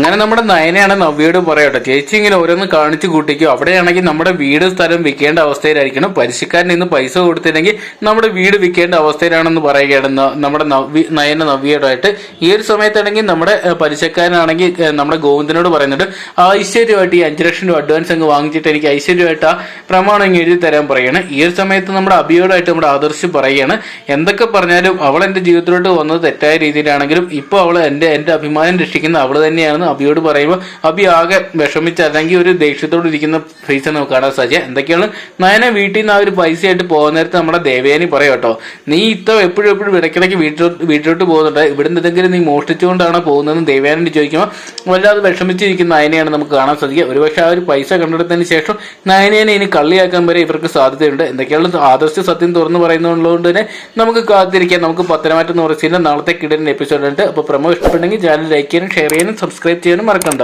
അങ്ങനെ നമ്മുടെ നയനയാണ് നവ്യയോടും പറയട്ടെ ചേച്ചി ഇങ്ങനെ ഓരോന്ന് കാണിച്ചു കൂട്ടിക്കോ. അവിടെയാണെങ്കിൽ നമ്മുടെ വീട് സ്ഥലം വിൽക്കേണ്ട അവസ്ഥയിലായിരിക്കണം. പലിശക്കാരൻ ഇന്ന് പൈസ കൊടുത്തില്ലെങ്കിൽ നമ്മുടെ വീട് വിൽക്കേണ്ട അവസ്ഥയിലാണെന്ന് പറയുകയാണ് നമ്മുടെ നയന നവ്യയോടായിട്ട്. ഈ ഒരു സമയത്താണെങ്കിൽ നമ്മുടെ പരിശക്കാരനാണെങ്കിൽ നമ്മുടെ ഗോവിന്ദനോട് പറയുന്നുണ്ട് ഐശ്വര്യമായിട്ട് ഈ അഞ്ചു ലക്ഷം രൂപ അഡ്വാൻസ് അങ്ങ് വാങ്ങിച്ചിട്ട് എനിക്ക് ഐശ്വര്യമായിട്ട് ആ പ്രമാണം ഇങ്ങ് എഴുതി തരാൻ പറയാണ് ഈ ഒരു സമയത്ത് നമ്മുടെ അഭിയോടായിട്ട് നമ്മുടെ ആദർശ് പറയുകയാണ് എന്തൊക്കെ പറഞ്ഞാലും അവൾ എന്റെ ജീവിതത്തിലോട്ട് വന്നത് തെറ്റായ രീതിയിലാണെങ്കിലും ഇപ്പോൾ അവൾ എന്റെ എന്റെ അഭിമാനം രക്ഷിക്കുന്ന അവൾ തന്നെയാണെന്ന് അബിയോട് പറയുമ്പോൾ അബി ആകെ വിഷമിച്ച് അല്ലെങ്കിൽ ഒരു ദേഷ്യത്തോട് ഇരിക്കുന്ന ഫേസ് നമുക്ക് കാണാൻ സാധിക്കുക എന്തൊക്കെയാണ്? നയന വീട്ടിൽ നിന്ന് ആ ഒരു പൈസയായിട്ട് പോകുന്ന നേരത്ത് നമ്മുടെ ദേവയാനി പറയും കേട്ടോ. നീ ഇത്ര എപ്പോഴും എപ്പോഴും ഇടയ്ക്കിടയ്ക്ക് വീട്ടിലോട്ട് വീട്ടിലോട്ട് പോകുന്നുണ്ട്. ഇവിടുന്ന് എന്തെങ്കിലും നീ മോഷ്ടിച്ചുകൊണ്ടാണ് പോകുന്നതെന്ന് ദേവയാനി ചോദിക്കുമ്പോൾ വല്ലാതെ വിഷമിച്ചിരിക്കുന്ന നയനെയാണ് നമുക്ക് കാണാൻ സാധിക്കുക. ഒരുപക്ഷെ ആ ഒരു പൈസ കണ്ടെടുത്തതിന് ശേഷം നയനേനെ ഇനി കള്ളിയാക്കാൻ വരെ ഇവർക്ക് സാധ്യതയുണ്ട്. എന്തൊക്കെയാണ് ആദർശ സത്യം തുറന്നു പറയുന്നതുകൊണ്ട് തന്നെ നമുക്ക് കാത്തിരിക്കാം. നമുക്ക് പത്തനമാറ്റം എന്ന് പറയുന്ന നാളത്തെ കിടന്ന എപ്പിസോഡ് ഉണ്ട്. അപ്പോൾ പ്രമോ ഇഷ്ടപ്പെട്ടെങ്കിൽ ചാനൽ ലൈക്ക് ചെയ്യാനും ഷെയർ ചെയ്യാനും സബ്സ്ക്രൈബ് ചെയ്യാനും മറക്കണ്ട.